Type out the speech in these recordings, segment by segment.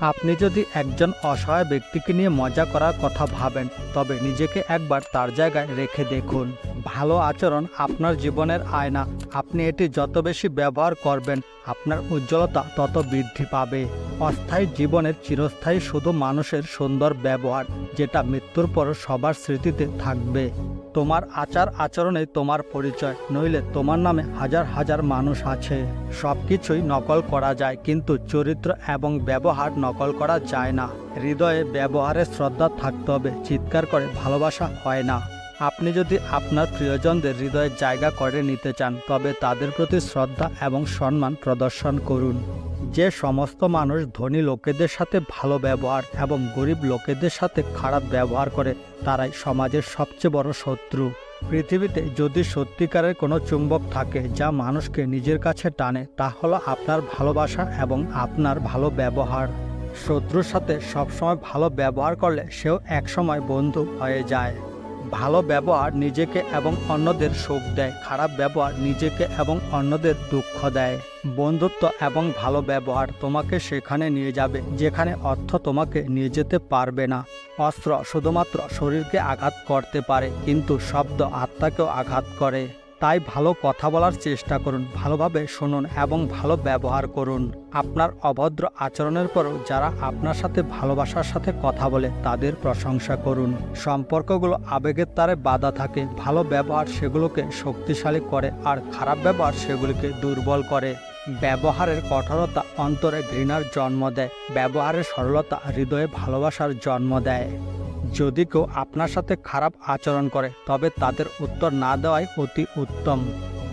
আপনি যদি একজন অসহায় ব্যক্তিকে নিয়ে মজা করার কথা ভাবেন, তবে নিজেকে একবার তার জায়গায় রেখে দেখুন। ভালো আচরণ আপনার জীবনের আয়না। আপনি এটি যত বেশি ব্যবহার করবেন, আপনার উজ্জ্বলতা তত বৃদ্ধি পাবে। অস্থায়ী জীবনের চিরস্থায়ী শুধু মানুষের সুন্দর ব্যবহার, যেটা মৃত্যুর পর সবার স্মৃতিতে থাকবে। তোমার আচার আচরণে তোমার পরিচয়, নইলে তোমার নামে হাজার হাজার মানুষ আছে। সব কিছুই নকল করা যায়, কিন্তু চরিত্র এবং ব্যবহার নকল করা যায় না। হৃদয়ে ব্যবহারে শ্রদ্ধা থাকতে হবে, চিৎকার করে ভালোবাসা হয় না। আপনি যদি আপনার প্রিয়জনদের হৃদয়ে জায়গা করে নিতে চান, তবে তাদের প্রতি শ্রদ্ধা এবং সম্মান প্রদর্শন করুন। যে সমস্ত মানুষ ধনী লোকেদের সাথে ভালো ব্যবহার এবং গরিব লোকেদের সাথে খারাপ ব্যবহার করে, তারাই সমাজের সবচেয়ে বড় শত্রু। পৃথিবীতে যদি সত্যিকারের কোনো চুম্বক থাকে যা মানুষকে নিজের কাছে টানে, তা হলো আপনার ভালোবাসা এবং আপনার ভালো ব্যবহার। শত্রুর সাথে সবসময় ভালো ব্যবহার করলে সেও একসময় বন্ধু হয়ে যায়। ভালো ব্যবহার নিজেকে এবং অন্যদের সুখ দেয়, খারাপ ব্যবহার নিজেকে এবং অন্যদের দুঃখ দেয়। বন্ধুত্ব এবং ভালো ব্যবহার তোমাকে সেখানে নিয়ে যাবে, যেখানে অর্থ তোমাকে নিয়ে যেতে পারবে না। অস্ত্র শুধুমাত্র শরীরকে আঘাত করতে পারে, কিন্তু শব্দ আত্মাকেও আঘাত করে। তাই ভালো কথা বলার চেষ্টা করুন, ভালোভাবে শুনুন এবং ভালো ব্যবহার করুন। আপনার অভদ্র আচরণের পরও যারা আপনার সাথে ভালোবাসার সাথে কথা বলে তাদের প্রশংসা করুন। সম্পর্কগুলো আবেগের তারে বাধা থাকে, ভালো ব্যবহার সেগুলোকে শক্তিশালী করে আর খারাপ ব্যবহার সেগুলিকে দুর্বল করে। ব্যবহারের কঠোরতা অন্তরে ঘৃণার জন্ম দেয়, ব্যবহারের সরলতা হৃদয়ে ভালোবাসার জন্ম দেয়। যদি কেউ আপনার সাথে খারাপ আচরণ করে, তবে তাদের উত্তর না দেওয়াই অতি উত্তম।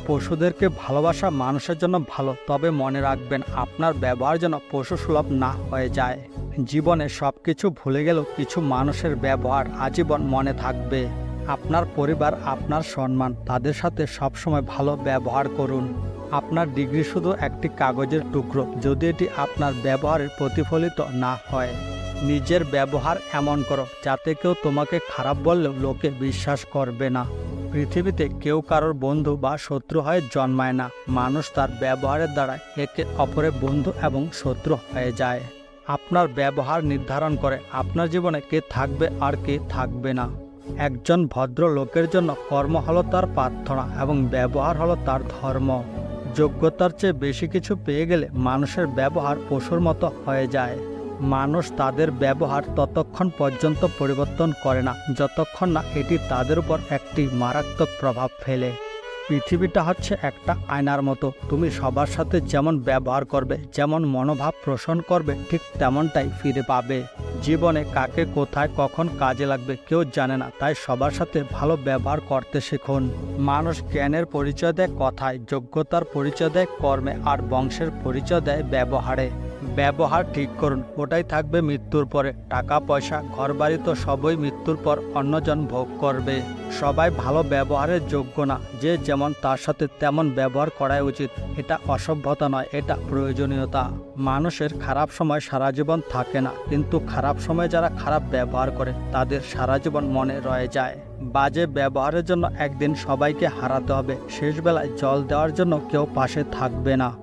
পশুদেরকে ভালোবাসা মানুষের জন্য ভালো, তবে মনে রাখবেন আপনার ব্যবহার যেন পশু সুলভ না হয়ে যায়। জীবনে সব কিছু ভুলে গেলেও কিছু মানুষের ব্যবহার আজীবন মনে থাকবে। আপনার পরিবার, আপনার সম্মান, তাদের সাথে সবসময় ভালো ব্যবহার করুন। আপনার ডিগ্রি শুধু একটি কাগজের টুকরো, যদি এটি আপনার ব্যবহারের প্রতিফলিত না হয়। নিজের ব্যবহার এমন করো, যাতে কেউ তোমাকে খারাপ বললেও লোকে বিশ্বাস করবে না। পৃথিবীতে কেউ কারোর বন্ধু বা শত্রু হয়ে জন্মায় না। মানুষ তার ব্যবহারের দ্বারা একে অপরের বন্ধু এবং শত্রু হয়ে যায়। আপনার ব্যবহার নির্ধারণ করে আপনার জীবনে কে থাকবে আর কে থাকবে না। একজন ভদ্র লোকের জন্য কর্ম হলো তার প্রার্থনা এবং ব্যবহার হলো তার ধর্ম। যোগ্যতার চেয়ে বেশি কিছু পেয়ে গেলে মানুষের ব্যবহার পশুর মতো হয়ে যায়। মানুষ তাদের ব্যবহার ততক্ষণ পর্যন্ত পরিবর্তন করে না, যতক্ষণ না এটি তাদের উপর একটি মারাত্মক প্রভাব ফেলে। পৃথিবীটা হচ্ছে একটা আয়নার মতো। তুমি সবার সাথে যেমন ব্যবহার করবে, যেমন মনোভাব পোষণ করবে, ঠিক তেমনটাই ফিরে পাবে। জীবনে কাকে কোথায় কখন কাজে লাগবে কেউ জানে না, তাই সবার সাথে ভালো ব্যবহার করতে শিখুন। মানুষ জ্ঞানের পরিচয় দেয় কথায়, যোগ্যতার পরিচয় দেয় কর্মে, আর বংশের পরিচয় দেয় ব্যবহারে। ব্যবহার ঠিক করুন। ওটাই থাকবে মৃত্যুর পরে। টাকা, পয়সা, ঘরবাড়ি তো সবই মৃত্যুর পর অন্যজন ভোগ করবে। সবাই ভালো ব্যবহারের যোগ্য না। যে যেমন তার সাথে তেমন ব্যবহার করাই উচিত। এটা অসভ্যতা নয়, এটা প্রয়োজনীয়তা। মানুষের খারাপ সময় সারা জীবন থাকে না। কিন্তু খারাপ সময় যারা খারাপ ব্যবহার করে, তাদের সারা জীবন মনে রয়ে যায়। বাজে ব্যবহারের জন্য একদিন সবাইকে হারাতে হবে। শেষ বেলায় জল দেওয়ার জন্য কেউ পাশে থাকবে না।